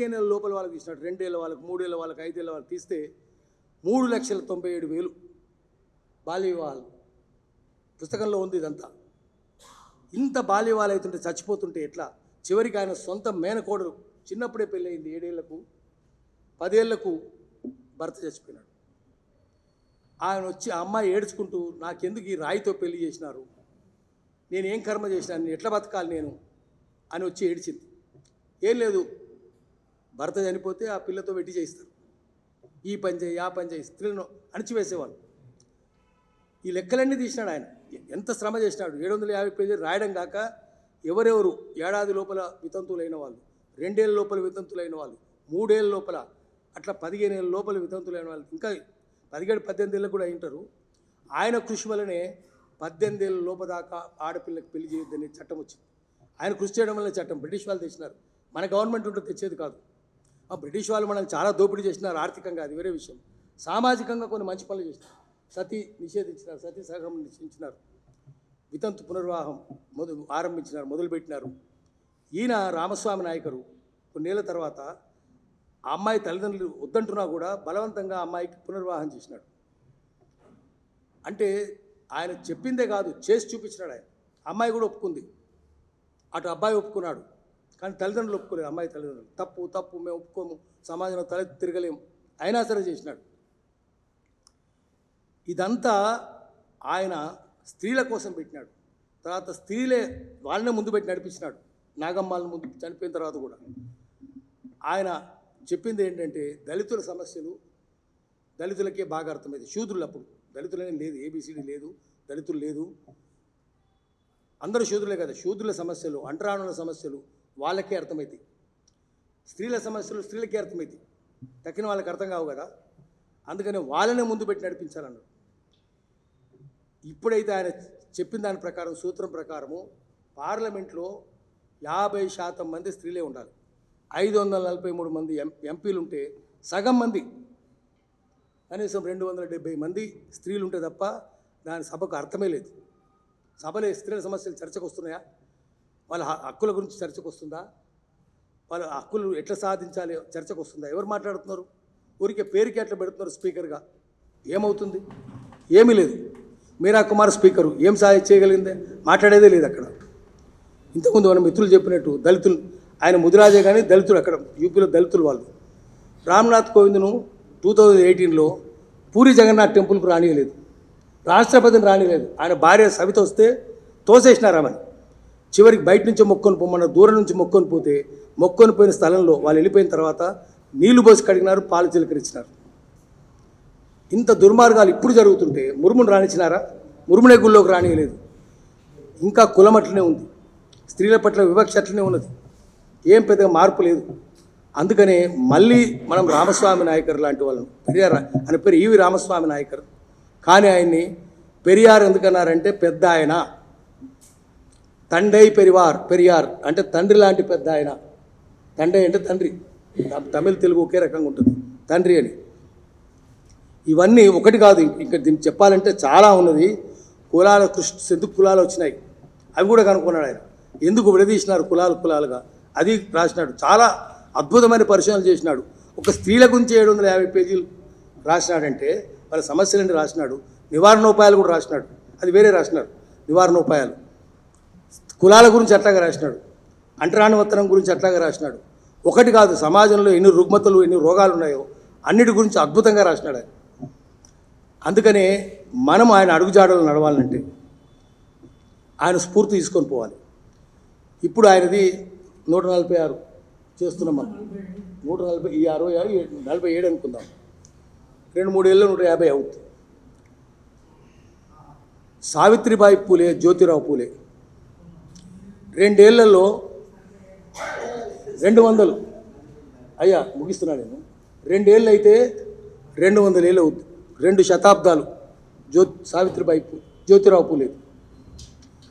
పదిహేనేళ్ళ లోపల వాళ్ళకి తీసినాడు రెండేళ్ళ వాళ్ళకి మూడేళ్ళ వాళ్ళకి ఐదేళ్ళ వాళ్ళకి తీస్తే మూడు లక్షల తొంభై ఏడు వేలు బాల్య వివాహాలు పుస్తకంలో ఉంది ఇదంతా. ఇంత బాల్య వివాహాలు అవుతుంటే చచ్చిపోతుంటే ఎట్లా? చివరికి ఆయన సొంత మేనకోడలు చిన్నప్పుడే పెళ్ళయింది ఏడేళ్ళకు పదేళ్ళకు భర్త చచ్చిపోయినాడు. ఆయన వచ్చి ఆ అమ్మాయి ఏడ్చుకుంటూ నాకెందుకు ఈ రాయితో పెళ్ళి చేసినారు? నేను ఏం కర్మ చేసినాను ఎట్లా బతకాలి నేను? అని వచ్చి ఏడ్చింది. ఏం లేదు భర్త చనిపోతే ఆ పిల్లతో వెట్టి చేయిస్తారు. ఈ పని చేయి ఆ పని చేయి స్త్రీలను అణిచివేసేవాళ్ళు. ఈ లెక్కలన్నీ తీసినాడు ఆయన. ఎంత శ్రమ చేసినాడు. ఏడు వందల యాభై పేజీలు రాయడం కాక ఎవరెవరు ఏడాది లోపల వితంతులైన వాళ్ళు రెండేళ్ళ లోపల వితంతులైన వాళ్ళు మూడేళ్ళ లోపల అట్లా పదిహేను ఏళ్ళ లోపల వితంతులైన వాళ్ళు ఇంకా పదిహేడు పద్దెనిమిది ఏళ్ళకు కూడా అయింటారు. ఆయన కృషి వల్లనే పద్దెనిమిది ఏళ్ళ లోపల దాకా ఆడపిల్లకి పెళ్ళి చేయొద్దని చట్టం వచ్చింది. ఆయన కృషి చేయడం వల్ల చట్టం బ్రిటిష్ వాళ్ళు తెచ్చినారు. మన గవర్నమెంట్ ఉంటే తెచ్చేది కాదు. బ్రిటిష్ వాళ్ళు మనల్ని చాలా దోపిడీ చేసినారు ఆర్థికంగా అది వేరే విషయం. సామాజికంగా కొన్ని మంచి పనులు చేసినారు సతీ నిషేధించినారు సతీ సహగం నిషేధించినారు. వితంతు పునర్వాహం మొదలు ఆరంభించినారు మొదలుపెట్టినారు. ఈయన రామస్వామి నాయకరు కొన్నేళ్ళ తర్వాత ఆ అమ్మాయి తల్లిదండ్రులు వద్దంటున్నా కూడా బలవంతంగా అమ్మాయికి పునర్వాహం చేసినాడు. అంటే ఆయన చెప్పిందే కాదు చేసి చూపించినాడు ఆయన. అమ్మాయి కూడా ఒప్పుకుంది. అటు అబ్బాయి ఒప్పుకున్నాడు. కానీ తల్లిదండ్రులు ఒప్పుకోలేరు అమ్మాయి తల్లిదండ్రులు. తప్పు తప్పు మేము ఒప్పుకోము సమాజంలో తల తిరగలేము. అయినా సరే చేసినాడు. ఇదంతా ఆయన స్త్రీల కోసం పెట్టినాడు. తర్వాత స్త్రీలే వాళ్ళనే ముందు పెట్టి నడిపించినాడు. నాగమ్మాలను ముందు చనిపోయిన తర్వాత కూడా. ఆయన చెప్పింది ఏంటంటే దళితుల సమస్యలు దళితులకే బాగా అర్థమైంది. శూద్రులు అప్పుడు. దళితులనే లేదు ఏబిసిడి లేదు దళితులు లేదు. అందరూ శూద్రులే కదా. శూద్రుల సమస్యలు అంటరానుల సమస్యలు వాళ్ళకే అర్థమవుతాయి స్త్రీల సమస్యలు స్త్రీలకే అర్థమవుతాయి తక్కిన వాళ్ళకి అర్థం కావు కదా. అందుకని వాళ్ళనే ముందు పెట్టి నడిపించాలన్నాడు. ఇప్పుడైతే ఆయన చెప్పిన దాని ప్రకారం సూత్రం ప్రకారము పార్లమెంట్లో యాభై శాతం మంది స్త్రీలే ఉండాలి. ఐదు వందల నలభై మూడు మంది ఎం ఎంపీలు ఉంటే సగం మంది. కనీసం రెండు వందల డెబ్బై మంది స్త్రీలు ఉంటే తప్ప దాని సభకు అర్థమే లేదు. సభలే స్త్రీల సమస్యలు చర్చకు వస్తున్నాయా వాళ్ళ హక్కుల గురించి చర్చకు వస్తుందా వాళ్ళ హక్కులు ఎట్లా సాధించాలి చర్చకు వస్తుందా ఎవరు మాట్లాడుతున్నారు? ఊరికే పేరుకి ఎట్లా పెడుతున్నారు స్పీకర్గా. ఏమవుతుంది? ఏమీ లేదు. మీరా కుమార్ స్పీకరు ఏం సాధి చేయగలిగిందే? మాట్లాడేదే లేదు అక్కడ. ఇంతకుముందు మన మిత్రులు చెప్పినట్టు దళితులు ఆయన ముదిరాజే కానీ దళితులు అక్కడ యూపీలో దళితులు వాళ్ళు. రామ్నాథ్ కోవింద్ను టూ థౌజండ్ ఎయిటీన్లో పూరి జగన్నాథ్ టెంపుల్కు రానియలేదు. రాష్ట్రపతిని రానియలేదు. ఆయన భార్య సవిత వస్తే తోసేసినారామని చివరికి బయట నుంచి మొక్కొని పొమ్మన్న దూరం నుంచి మొక్కొని పోతే మొక్కొని పోయిన స్థలంలో వాళ్ళు వెళ్ళిపోయిన తర్వాత నీళ్ళు పోసి కడిగినారు పాలు చిలకరించినారు. ఇంత దుర్మార్గాలు ఇప్పుడు జరుగుతుంటే మురుమును రాణించినారా? మురుమునే గుళ్ళోకి రానియలేదు. ఇంకా కులం అట్లనే ఉంది. స్త్రీల పట్ల వివక్ష అట్లనే ఉన్నది. ఏం పెద్దగా మార్పు లేదు. అందుకనే మళ్ళీ మనం రామస్వామి నాయకర్ లాంటి వాళ్ళం. పెరియార్? అని పేరు ఈవి రామస్వామి నాయకర్. కానీ ఆయన్ని పెరియార్ ఎందుకన్నారంటే పెద్ద ఆయన. తండై పెరివార్ పెరియార్ అంటే తండ్రి లాంటి పెద్ద ఆయన. తండ్రి అంటే తండ్రి. తమిళ తెలుగు ఒకే రకంగా ఉంటుంది. తండ్రి అని. ఇవన్నీ ఒకటి కాదు. ఇంకా దీన్ని చెప్పాలంటే చాలా ఉన్నది. కులాల కృష్ణ సిద్ధు కులాలు వచ్చినాయి? అవి కూడా కనుక్కున్నాడు ఆయన. ఎందుకు విడదీసినారు కులాలు కులాలుగా? అది రాసినాడు. చాలా అద్భుతమైన పరిశోధనలు చేసినాడు. ఒక స్త్రీల గురించి ఏడు వందల యాభై పేజీలు రాసినాడంటే వాళ్ళ సమస్యలన్నీ రాసినాడు. నివారణోపాయాలు కూడా రాసినాడు. అది వేరే రాసినాడు నివారణోపాయాలు. కులాల గురించి అట్లాగా రాసినాడు. అంటరానివత్తనం గురించి అట్లాగా రాసినాడు. ఒకటి కాదు సమాజంలో ఎన్ని రుగ్మతలు ఎన్ని రోగాలు ఉన్నాయో అన్నిటి గురించి అద్భుతంగా రాసినాడు ఆయన. అందుకనే మనం ఆయన అడుగుజాడలు నడవాలంటే ఆయన స్ఫూర్తి తీసుకొని పోవాలి. ఇప్పుడు ఆయనది నూట నలభై ఆరు చేస్తున్నాం మనం. నూట నలభై ఈ అరవై ఆరు నలభై ఏడు అనుకుందాం. రెండు మూడు ఏళ్ళు నూట యాభై అవుతుంది. సావిత్రిబాయి పూలే జ్యోతిరావు పూలే. రెండేళ్ళలో రెండు వందలు. అయ్యా ముగిస్తున్నా నేను. రెండేళ్ళు అయితే రెండు వందల ఏళ్ళు అవుతుంది రెండు శతాబ్దాలు. జ్యో సావిత్రిబాయి పూ జ్యోతిరావు పూలే.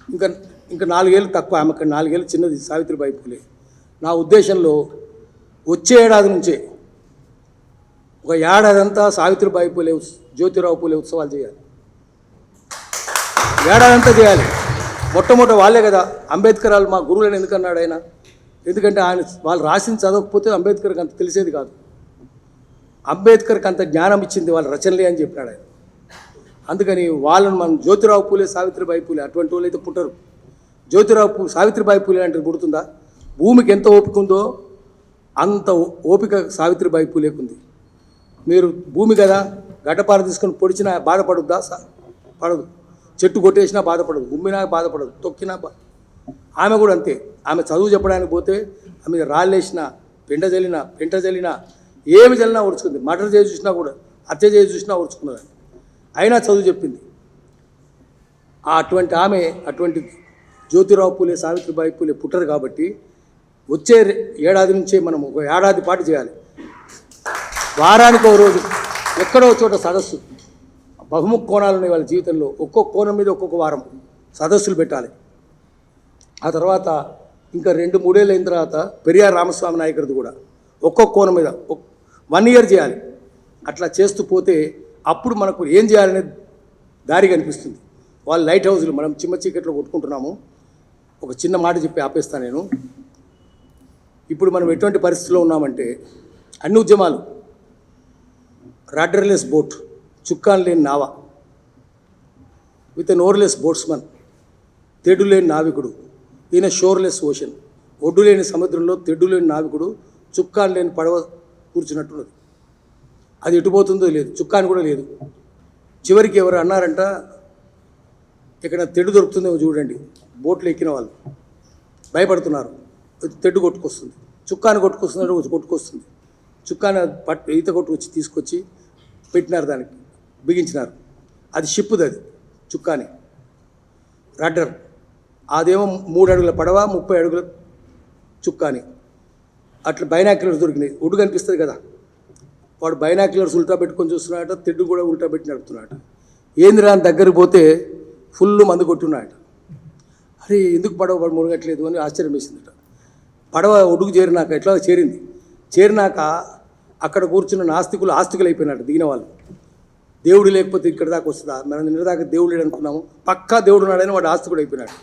ఇంకా ఇంకా నాలుగేళ్ళు తక్కువ. ఆమెకు నాలుగేళ్ళు చిన్నది సావిత్రిబాయి పూలే. నా ఉద్దేశంలో వచ్చే ఏడాది నుంచే ఒక ఏడాది అంతా సావిత్రిబాయి పూలే జ్యోతిరావు పూలే ఉత్సవాలు చేయాలి. ఏడాదంతా చేయాలి. మొట్టమొదటి వాళ్ళే కదా అంబేద్కర్ వాళ్ళు మా గురువులను ఎందుకన్నాడు ఆయన? ఎందుకంటే ఆయన వాళ్ళు రాసింది చదవకపోతే అంబేద్కర్కి అంత తెలిసేది కాదు. అంబేద్కర్కి అంత జ్ఞానం ఇచ్చింది వాళ్ళ రచనలే అని చెప్పినాడు ఆయన. అందుకని వాళ్ళని మనం జ్యోతిరావు పూలే సావిత్రిబాయి పూలే అటువంటి వాళ్ళు అయితే పుట్టరు. జ్యోతిరావు పూ సావిత్రిబాయి పూలే అంటే పుడుతుందా? భూమికి ఎంత ఓపిక ఉందో అంత ఓ- ఓపిక సావిత్రిబాయి పూలేకుంది మీరు భూమి కదా గడ్డపార తీసుకొని పొడిచినా బాధపడుద్దా? సా- పడదు. చెట్టు కొట్టేసినా బాధపడదు ఉమ్మినా బాధపడదు తొక్కినా బా. ఆమె కూడా అంతే. ఆమె చదువు చెప్పడానికి పోతే ఆమె రాళ్ళేసినా పెంట చల్లినా పెంట చల్లినా ఏమి చల్లినా ఉడుచుకుంది మటర్ చేసి చూసినా కూడా హత్య చేసి చూసినా ఉడుచుకున్నదండి అయినా చదువు చెప్పింది. ఆ అటువంటి ఆమె అటువంటి జ్యోతిరావు పూలే సావిత్రిబాయి పూలే పుట్టరు కాబట్టి వచ్చే ఏడాది నుంచే మనం ఒక ఏడాది పాటు చేయాలి. వారానికి ఒక రోజు ఎక్కడో చోట సదస్సు. బహుముఖ కోణాలు ఉన్నాయి వాళ్ళ జీవితంలో. ఒక్కొక్క కోణం మీద ఒక్కొక్క వారం సదస్సులు పెట్టాలి. ఆ తర్వాత ఇంకా రెండు మూడేళ్ళు అయిన తర్వాత పెరియార్ రామస్వామి నాయకుడిది కూడా ఒక్కొక్క కోణం మీద వన్ ఇయర్ చేయాలి. అట్లా చేస్తూ పోతే అప్పుడు మనకు ఏం చేయాలనే దారి కనిపిస్తుంది. వాళ్ళు లైట్ హౌస్లు మనం చిమ్మ చీకట్లో కొట్టుకుంటున్నాము. ఒక చిన్న మాట చెప్పి ఆపేస్తాను నేను. ఇప్పుడు మనం ఎటువంటి పరిస్థితిలో ఉన్నామంటే అన్ని ఉద్యమాలు రాడర్లెస్ బోట్ చుక్కాన్ లేని నావ. విత్ ఎన్ ఓర్లెస్ బోట్స్మన్ తెడ్డు లేని నావికుడు. ఈయన షోర్లెస్ ఓషన్ ఒడ్డు లేని సముద్రంలో తెడ్డు లేని నావికుడు చుక్కాన్ లేని పడవ కూర్చున్నట్టున్నది. అది ఎటుపోతుందో లేదు. చుక్కాని కూడా లేదు. చివరికి ఎవరు అన్నారంట ఇక్కడ తెడ్డు దొరుకుతుందేమో చూడండి. బోట్లు ఎక్కిన వాళ్ళు. భయపడుతున్నారు. తెడ్డు కొట్టుకొస్తుంది. చుక్కాని కొట్టుకొస్తున్నట్టు కొట్టుకొస్తుంది. చుక్కాని పట్ ఈత కొట్టుకొచ్చి తీసుకొచ్చి పెట్టినారు దానికి. బిగించినారు. అది షిప్పుది అది చుక్కాని. రడ్డర్ అదేమో మూడు అడుగుల పడవ ముప్పై అడుగుల చుక్కాని. అట్లా బైనాక్యులర్స్ దొరికినాయి. ఒడ్డు కనిపిస్తుంది కదా. వాడు బైనాక్యులర్స్ ఉల్టా పెట్టుకొని చూస్తున్నాడట తెడ్డు కూడా ఉల్టా పెట్టి నడుపుతున్నాడు ఏంది అని దగ్గరికి పోతే ఫుల్ మందు కొట్టున్నాడట. అరే ఎందుకు పడవ పడ మునగట్లేదు అని ఆశ్చర్యం వేసిందట. పడవ ఒడ్డుకు చేరినాక ఎట్లా చేరింది? చేరినాక అక్కడ కూర్చున్న నాస్తికులు ఆస్తికులు అయిపోయినట్టు దిగిన వాళ్ళు. దేవుడు లేకపోతే ఇక్కడ దాకా వస్తుందా? మనం నిన్న దాకా దేవుడు లేడు అనుకున్నాము. పక్కా దేవుడు ఉన్నాడని వాడు ఆస్తికుడు అయిపోయినాడు.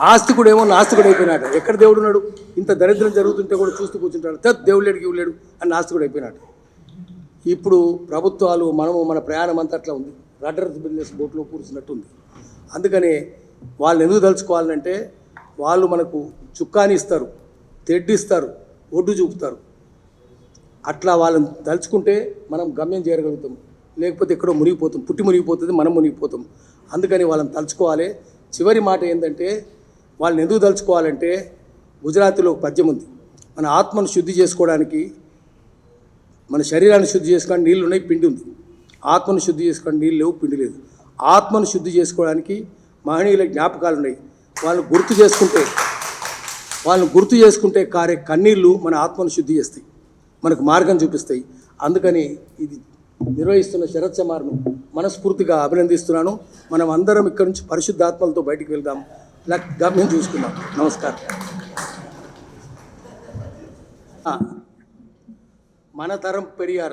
ఆస్తికుడు ఏమో నాస్తికుడు అయిపోయినాడు. ఎక్కడ దేవుడు ఉన్నాడు? ఇంత దరిద్రం జరుగుతుంటే కూడా చూస్తూ కూర్చుంటాడు. తత్ దేవుడు లేడు ఇవ్వలేడు అని నాస్తికుడు అయిపోయినాడు. ఇప్పుడు ప్రభుత్వాలు మనము మన ప్రయాణం అంతా అట్లా ఉంది. రడ్డర్ బిజినెస్ బోట్లో కూర్చున్నట్టుంది. అందుకనే వాళ్ళు ఎందుకు తలుచుకోవాలంటే వాళ్ళు మనకు చుక్కాని ఇస్తారు తెడ్డిస్తారు ఒడ్డు చూపుతారు. అట్లా వాళ్ళని తలుచుకుంటే మనం గమ్యం చేరగలుగుతాం. లేకపోతే ఎక్కడో మునిగిపోతాం పుట్టి మునిగిపోతుంది మనం మునిగిపోతాం. అందుకని వాళ్ళని తలుచుకోవాలి. చివరి మాట ఏంటంటే వాళ్ళని ఎందుకు తలుచుకోవాలంటే గుజరాతీలో ఒక పద్యం ఉంది. మన ఆత్మను శుద్ధి చేసుకోవడానికి మన శరీరాన్ని శుద్ధి చేసుకోవడానికి నీళ్ళు ఉన్నాయి పిండి ఉంది. ఆత్మను శుద్ధి చేసుకోవడానికి నీళ్ళు లేవు పిండి లేదు. ఆత్మను శుద్ధి చేసుకోవడానికి మహనీయుల జ్ఞాపకాలు ఉన్నాయి. వాళ్ళని గుర్తు చేసుకుంటే వాళ్ళని గుర్తు చేసుకుంటే కారే కన్నీళ్ళు మన ఆత్మను శుద్ధి చేస్తాయి. మనకు మార్గం చూపిస్తాయి. అందుకని ఇది నిర్వహిస్తున్న శరత్ చమార్ను మనస్ఫూర్తిగా అభినందిస్తున్నాను. మనం అందరం ఇక్కడి నుంచి పరిశుద్ధాత్మలతో బయటికి వెళ్దాం. ఇలా గమ్యం చూసుకుందాం. నమస్కారం. మన తరం పెరియార్.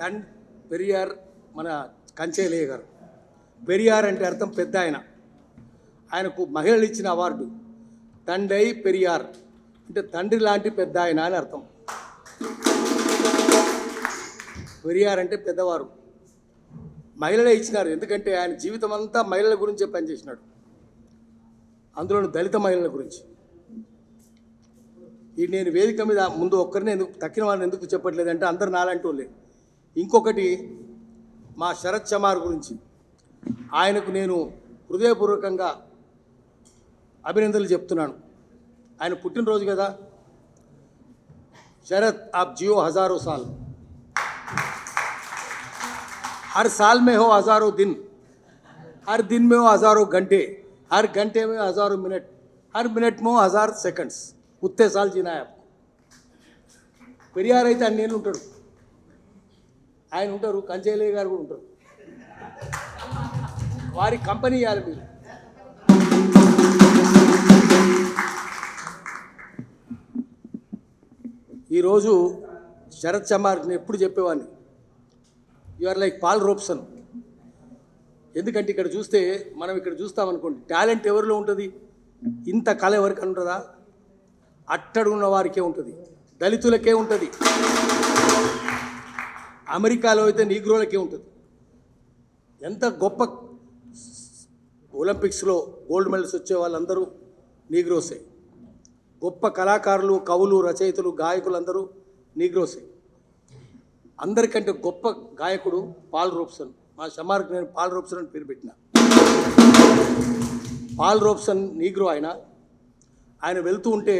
తన్ పెరియార్ మన కంచేలయ్య గారు. పెరియార్ అంటే అర్థం పెద్ద ఆయన. ఆయనకు మహిళలు ఇచ్చిన అవార్డు. తండై పెరియార్. అంటే తండ్రి లాంటి పెద్ద ఆయన అని అర్థం. పెరియార్ అంటే పెద్దవారు. మహిళలే ఇచ్చినారు. ఎందుకంటే ఆయన జీవితం అంతా మహిళల గురించే పనిచేసినాడు. అందులోని దళిత మహిళల గురించి. ఈ నేను వేదిక మీద ముందు ఒక్కరిని ఎందుకు తక్కిన వాళ్ళని ఎందుకు చెప్పట్లేదంటే అందరు నాలాంటి వాళ్ళే ఇంకొకటి మా శరత్ చమార్ గురించి. ఆయనకు నేను హృదయపూర్వకంగా అభినందనలు చెప్తున్నాను. ఆయన పుట్టినరోజు కదా शरद आप जियो हजारों साल हर साल में हो हजारों दिन हर दिन में हो हजारों घंटे हर घंटे में हजारों मिनट हर मिनट में हो हजार सेकंड्स उतने साल जीना है आपको పెరియార్ అయితే అన్నేళ్ళు ఉంటాడు ఆయన ఉంటారు కంచేలయ్య గారు కూడా ఉంటారు వారి కంపెనీ ఇవ్వాలి మీరు ఈరోజు శరత్ చమార్ నేను ఎప్పుడు చెప్పేవాడిని? You are like Paul Robeson ఎందుకంటే ఇక్కడ చూస్తే మనం ఇక్కడ చూస్తామనుకోండి టాలెంట్ ఎవరిలో ఉంటుంది? ఇంత కళ ఎవరికి ఉంటుందా? అట్టడున్న వారికే ఉంటుంది. దళితులకే ఉంటుంది. అమెరికాలో అయితే నీగ్రోలకే ఉంటుంది. ఎంత గొప్ప ఒలింపిక్స్లో గోల్డ్ మెడల్స్ వచ్చే వాళ్ళందరూ నీగ్రోసే. గొప్ప కళాకారులు కవులు రచయితలు గాయకులు అందరూ నీగ్రోసే అందరికంటే గొప్ప గాయకుడు పాల్ రోప్సన్ మా షమార్కి నేను పాల్ రోప్సన్ అని పేరు పెట్టిన. పాల్ రోప్సన్ నీగ్రో ఆయన. ఆయన వెళ్తూ ఉంటే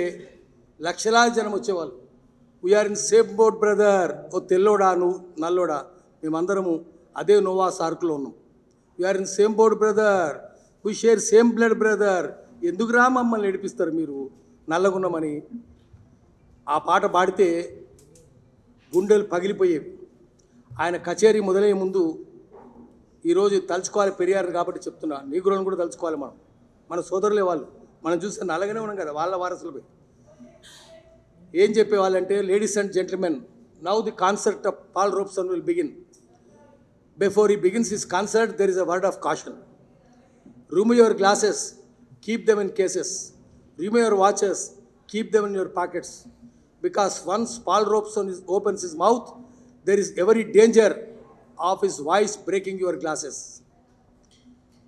లక్షలాది జనం వచ్చేవాళ్ళు. We are in safe boat brother ఓ తెల్లోడా నువ్వు? నల్లోడా? మేమందరము అదే నోవా సార్కులో ఉన్నాం. We are in same boat brother we share same blood brother ఎందుకురా మమ్మల్ని నడిపిస్తారు మీరు? నల్లగున్నమని ఆ పాట పాడితే గుండెలు పగిలిపోయేవి. ఆయన కచేరీ మొదలయ్యే ముందు ఈరోజు తలుచుకోవాలి పెరియారు కాబట్టి చెప్తున్నా. నీగులను కూడా తలుచుకోవాలి మనం. మన సోదరులే వాళ్ళు. మనం చూస్తే నల్లగానే ఉన్నాం కదా వాళ్ళ వారసులపై ఏం చెప్పేవాళ్ళంటే ladies and gentlemen now the concert of Paul Robeson will begin before he begins his concert there is a word of caution room your glasses keep them in cases remove your watches keep them in your pockets because once Paul Robeson his opens his mouth there is every danger of his voice breaking your glasses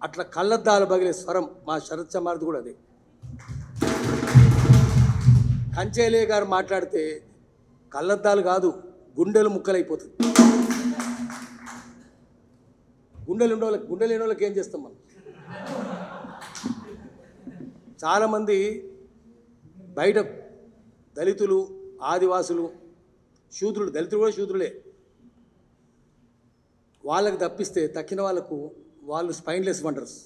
అట్లా కళ్ళద్దాలు బగిలే స్వరం మా శరత్ చమార్ది కూడా అదే. కంచేలే గారు మాట్లాడితే కళ్ళద్దాలు కాదు గుండెలు ముక్కలైపోతుంది గుండెలు ఉండే వాళ్ళకి గుండెలు లేని వాళ్ళకి ఏం చేస్తాం మనం? చాలామంది బయట దళితులు ఆదివాసులు శూద్రులు దళితులు కూడా శూద్రులే. వాళ్ళకి తప్పిస్తే తక్కిన వాళ్ళకు వాళ్ళు spineless wonders.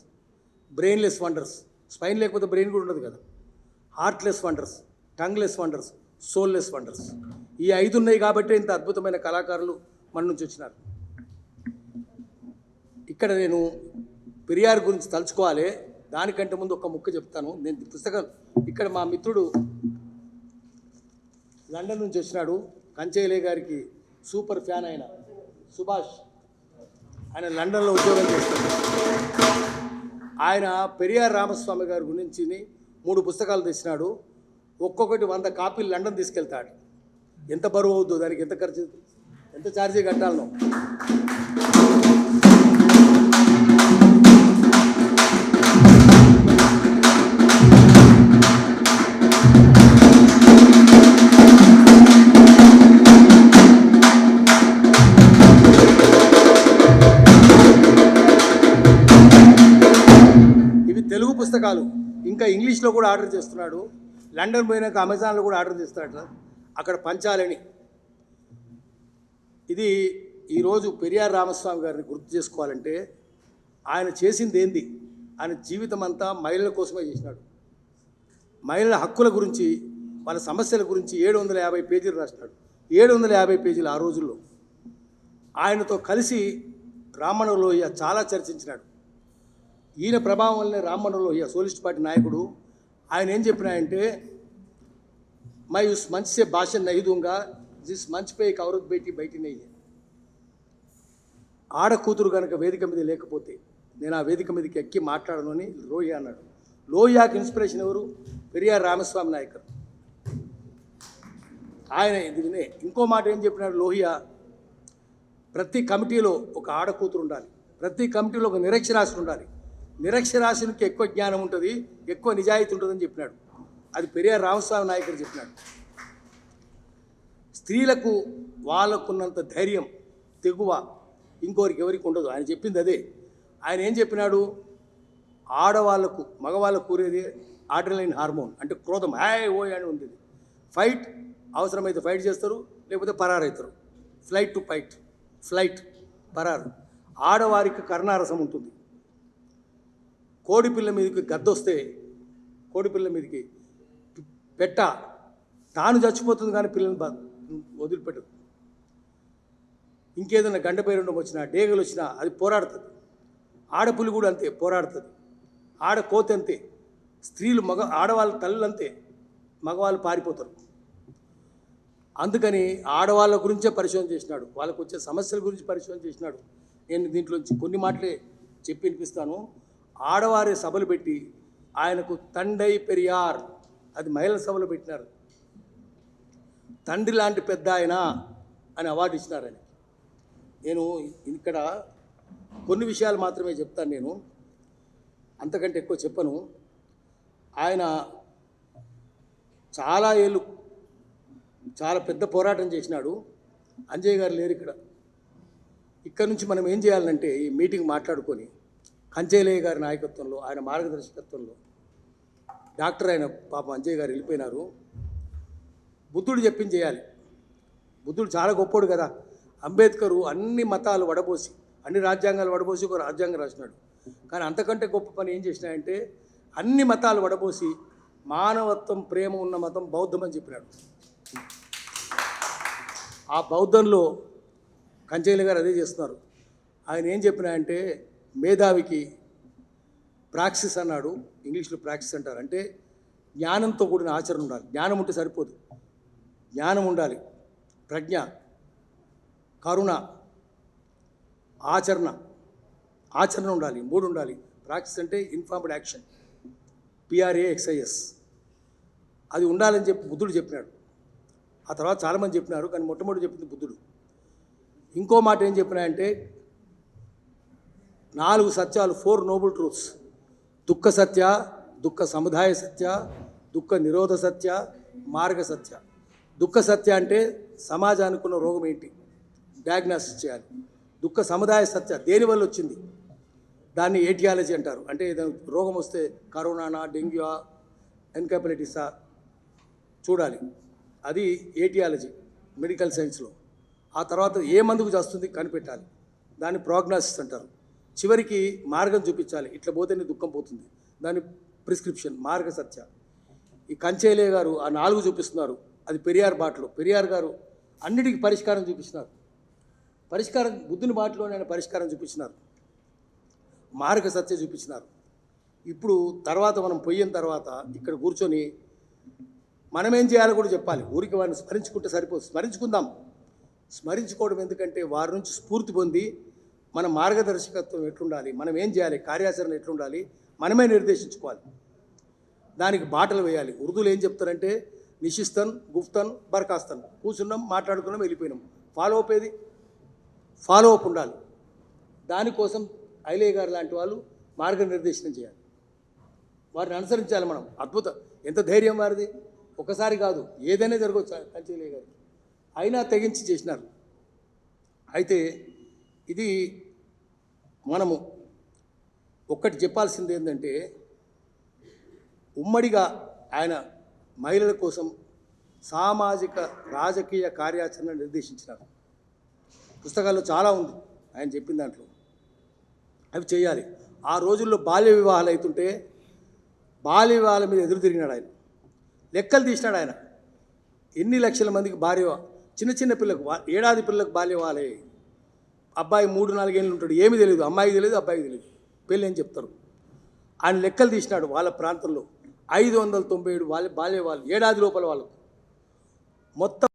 Brainless wonders. Spine లేకపోతే బ్రెయిన్ కూడా ఉండదు కదా. Heartless wonders tongueless wonders soulless wonders. ఈ ఐదు ఉన్నాయి కాబట్టి ఇంత అద్భుతమైన కళాకారులు మన నుంచి వచ్చినారు. ఇక్కడ నేను పెరియార్ గురించి తలుచుకోవాలి. దానికంటే ముందు ఒక ముక్క చెప్తాను. నేను పుస్తకం ఇక్కడ మా మిత్రుడు లండన్ నుంచి వచ్చినాడు. కంచేలే గారికి సూపర్ ఫ్యాన్ ఆయన. సుభాష్. ఆయన లండన్లో ఉద్యోగం చేస్తాడు. ఆయన పెరియార్ రామస్వామి గారి గురించి మూడు పుస్తకాలు తెచ్చినాడు. ఒక్కొక్కటి వంద కాపీలు లండన్ తీసుకెళ్తాడు. ఎంత బరువు అవుద్దో దానికి ఎంత ఖర్చు ఎంత ఛార్జీ కట్టాలనో. ఇంకా ఇంగ్లీష్లో కూడా ఆర్డర్ చేస్తున్నాడు. లండన్ పోయినాక అమెజాన్లో కూడా ఆర్డర్ చేస్తున్నాడు. అక్కడ పంచాలని. ఇది ఈరోజు పెరియార్ రామస్వామి గారిని గుర్తు చేసుకోవాలంటే ఆయన చేసింది ఏంది? ఆయన జీవితం అంతా మహిళల కోసమే చేసినాడు. మహిళల హక్కుల గురించి వాళ్ళ సమస్యల గురించి ఏడు వందల యాభై పేజీలు రాసినాడు. ఏడు వందల యాభై పేజీలు ఆ రోజుల్లో. ఆయనతో కలిసి రామణలోయ చాలా చర్చించినాడు. ఈయన ప్రభావం వల్లనే రామ్మోహన్ లోహియ సోలిస్ట్ పార్టీ నాయకుడు ఆయన ఏం చెప్పినాయంటే మై ఉస్ మంచ్ సే భాష నహీ దూంగా జిస్ మంచ్ పే एक औरत बेटी బయటి నహీ है ఆడ కూతురు కనుక వేదిక మీద లేకపోతే నేను ఆ వేదిక మీదకి ఎక్కి మాట్లాడను అని లోహియా అన్నాడు లోహియాకి ఇన్స్పిరేషన్ ఎవరు పెరియార్ రామస్వామి నాయకర్ ఆయన ఇది వినే ఇంకో మాట ఏం చెప్పినాడు లోహియా ప్రతి కమిటీలో ఒక ఆడ కూతురు ఉండాలి ప్రతి కమిటీలో ఒక నిరక్షరాస్యుడు ఉండాలి నిరక్షరాస్యునికి ఎక్కువ జ్ఞానం ఉంటుంది ఎక్కువ నిజాయితీ ఉంటుందని చెప్పినాడు. అది పెరియార్ రామస్వామి నాయకుడు చెప్పినాడు. స్త్రీలకు వాళ్ళకున్నంత ధైర్యం తెగువ ఇంకోరికి ఎవరికి ఉండదు. ఆయన చెప్పింది అదే. ఆయన ఏం చెప్పినాడు? ఆడవాళ్ళకు మగవాళ్ళకు కూరేది ఆడ్రలైన్ హార్మోన్ అంటే క్రోధం. హాయ్ ఓయ్ అని ఉంది ఫైట్ అవసరమైతే ఫైట్ చేస్తారు లేకపోతే పరారవుతారు ఫ్లైట్ టు ఫైట్ ఫ్లైట్ పరారు. ఆడవారికి కర్ణారసం ఉంటుంది. కోడిపిల్ల మీదకి గద్దొస్తే కోడిపిల్ల మీదకి పెట్ట. తాను చచ్చిపోతుంది కానీ పిల్లల్ని వదిలిపెట్టదు ఇంకేదైనా గండ పేరుండం వచ్చినా డేగలు వచ్చినా అది పోరాడుతుంది. ఆడపులి కూడా అంతే పోరాడుతుంది. ఆడ కోతి అంతే స్త్రీలు మగ ఆడవాళ్ళ తల్లులు అంతే మగవాళ్ళు పారిపోతారు. అందుకని ఆడవాళ్ళ గురించే పరిశోధన చేసినాడు. వాళ్ళకు వచ్చే సమస్యల గురించి పరిశోధన చేసినాడు. నేను దీంట్లోంచి కొన్ని మాటలే చెప్పి వినిపిస్తాను. ఆడవారి సభలు పెట్టి ఆయనకు తండై పెరియార్ అది మహిళల సభలు పెట్టినారు. తండ్రి లాంటి పెద్ద ఆయన అని అవార్డు ఇచ్చినారు ఆయన నేను ఇక్కడ కొన్ని విషయాలు మాత్రమే చెప్తాను నేను. అంతకంటే ఎక్కువ చెప్పను. ఆయన చాలా ఏళ్ళు చాలా పెద్ద పోరాటం చేసినాడు. అంజయ్ గారు లేరు ఇక్కడ. ఇక్కడ నుంచి మనం ఏం చేయాలంటే ఈ మీటింగ్ మాట్లాడుకొని కంచేలయ్య గారి నాయకత్వంలో ఆయన మార్గదర్శకత్వంలో డాక్టర్ అయిన పాప అంజయ్య గారు వెళ్ళిపోయినారు. బుద్ధుడు చెప్పింది చేయాలి. బుద్ధుడు చాలా గొప్పోడు కదా. అంబేద్కరు అన్ని మతాలు వడబోసి అన్ని రాజ్యాంగాలు వడబోసి ఒక రాజ్యాంగం రాసినాడు. కానీ అంతకంటే గొప్ప పని ఏం చేసినాయంటే అన్ని మతాలు వడబోసి మానవత్వం ప్రేమ ఉన్న మతం బౌద్ధం అని చెప్పినాడు. ఆ బౌద్ధంలో కంచేలు గారు అదే చేస్తున్నారు. ఆయన ఏం చెప్పినాయంటే మేధావికి ప్రాక్సిస్ అన్నాడు ఇంగ్లీష్లో ప్రాక్సిస్ అంటారు. అంటే జ్ఞానంతో కూడిన ఆచరణ ఉండాలి. జ్ఞానం ఉంటే సరిపోదు. జ్ఞానం ఉండాలి. ప్రజ్ఞ కరుణ ఆచరణ ఆచరణ ఉండాలి. మూడు ఉండాలి. ప్రాక్టీస్ అంటే ఇన్ఫార్మ్డ్ యాక్షన్. పిఆర్ఏ ఎక్స్ఐఎస్ అది ఉండాలని చెప్పి బుద్ధుడు చెప్పినాడు. ఆ తర్వాత చాలామంది చెప్పినారు కానీ మొట్టమొదటి చెప్పింది బుద్ధుడు. ఇంకో మాట ఏం చెప్పినాయంటే నాలుగు సత్యాలు ఫోర్ నోబుల్ ట్రూత్స్. దుఃఖ సత్య దుఃఖ సముదాయ సత్య దుఃఖ నిరోధ సత్య మార్గ సత్య. దుఃఖ సత్య అంటే సమాజానికి ఉన్న రోగం ఏంటి? డయాగ్నాసిస్ చేయాలి. దుఃఖ సముదాయ సత్య దేనివల్ల వచ్చింది? దాన్ని ఏటియాలజీ అంటారు. అంటే రోగం వస్తే కరోనానా డెంగ్యూఆ ఎన్కాపిలైటిసా చూడాలి. అది ఏటియాలజీ మెడికల్ సైన్స్లో. ఆ తర్వాత ఏ మందుకు చేస్తుంది కనిపెట్టాలి. దాన్ని ప్రోగ్నాసిస్ అంటారు. చివరికి మార్గం చూపించాలి. ఇట్లా పోతేనే దుఃఖం పోతుంది. దాని ప్రిస్క్రిప్షన్ మార్గ సత్య. ఈ కంచేలే గారు ఆ నాలుగు చూపిస్తున్నారు. అది పెరియార్ బాటలో. పెరియార్ గారు అన్నిటికీ పరిష్కారం చూపిస్తున్నారు. పరిష్కారం బుద్ధుని బాటలోనే ఆయన పరిష్కారం చూపించినారు మార్గ సత్య చూపించినారు ఇప్పుడు తర్వాత మనం పోయిన తర్వాత ఇక్కడ కూర్చొని మనం ఏం చేయాలో కూడా చెప్పాలి. ఊరికి వారిని స్మరించుకుంటే సరిపోదు. స్మరించుకుందాం. స్మరించుకోవడం ఎందుకంటే వారి నుంచి స్ఫూర్తి పొంది మన మార్గదర్శకత్వం ఎట్లుండాలి? మనం ఏం చేయాలి? కార్యాచరణ ఎట్లుండాలి? మనమే నిర్దేశించుకోవాలి. దానికి బాటలు వేయాలి. ఉర్దూలు ఏం చెప్తారంటే నిషిస్తన్ గుఫ్తన్ బర్ఖాస్తన్ కూర్చున్నాం మాట్లాడుకున్నాం వెళ్ళిపోయినాం. ఫాలో అప్ ఏది? ఫాలో అప్ ఉండాలి. దానికోసం ఐలే గారు లాంటి వాళ్ళు మార్గనిర్దేశనం చేయాలి. వారిని అనుసరించాలి మనం. అద్భుతం. ఎంత ధైర్యం వారిది? ఒకసారి కాదు ఏదైనా జరగవచ్చు కంచిలే గారికి. అయినా తెగించి చేసినారు. అయితే ఇది మనము ఒక్కటి చెప్పాల్సింది ఏంటంటే ఉమ్మడిగా ఆయన మహిళల కోసం సామాజిక రాజకీయ కార్యాచరణ నిర్దేశించినారు. పుస్తకాల్లో చాలా ఉంది ఆయన చెప్పిన దాంట్లో. అవి చేయాలి. ఆ రోజుల్లో బాల్య వివాహాలు అవుతుంటే బాల్య వివాహాల మీద ఎదురు తిరిగినాడు ఆయన. లెక్కలు తీసినాడు ఆయన. ఎన్ని లక్షల మందికి భార్య చిన్న చిన్న పిల్లకు వా- ఏడాది పిల్లలకు బాల్య వివాహాలే అబ్బాయి మూడు నాలుగేళ్ళు ఉంటాడు. ఏమీ తెలియదు అమ్మాయికి తెలియదు అబ్బాయికి తెలియదు పెళ్ళి ఏం చెప్తారు. ఆయన లెక్కలు తీసినాడు వాళ్ళ ప్రాంతంలో. ఐదు వందల తొంభై ఏడు వాళ్ళ బాల్య వాళ్ళు ఏడాది లోపల వాళ్ళకు. మొత్తం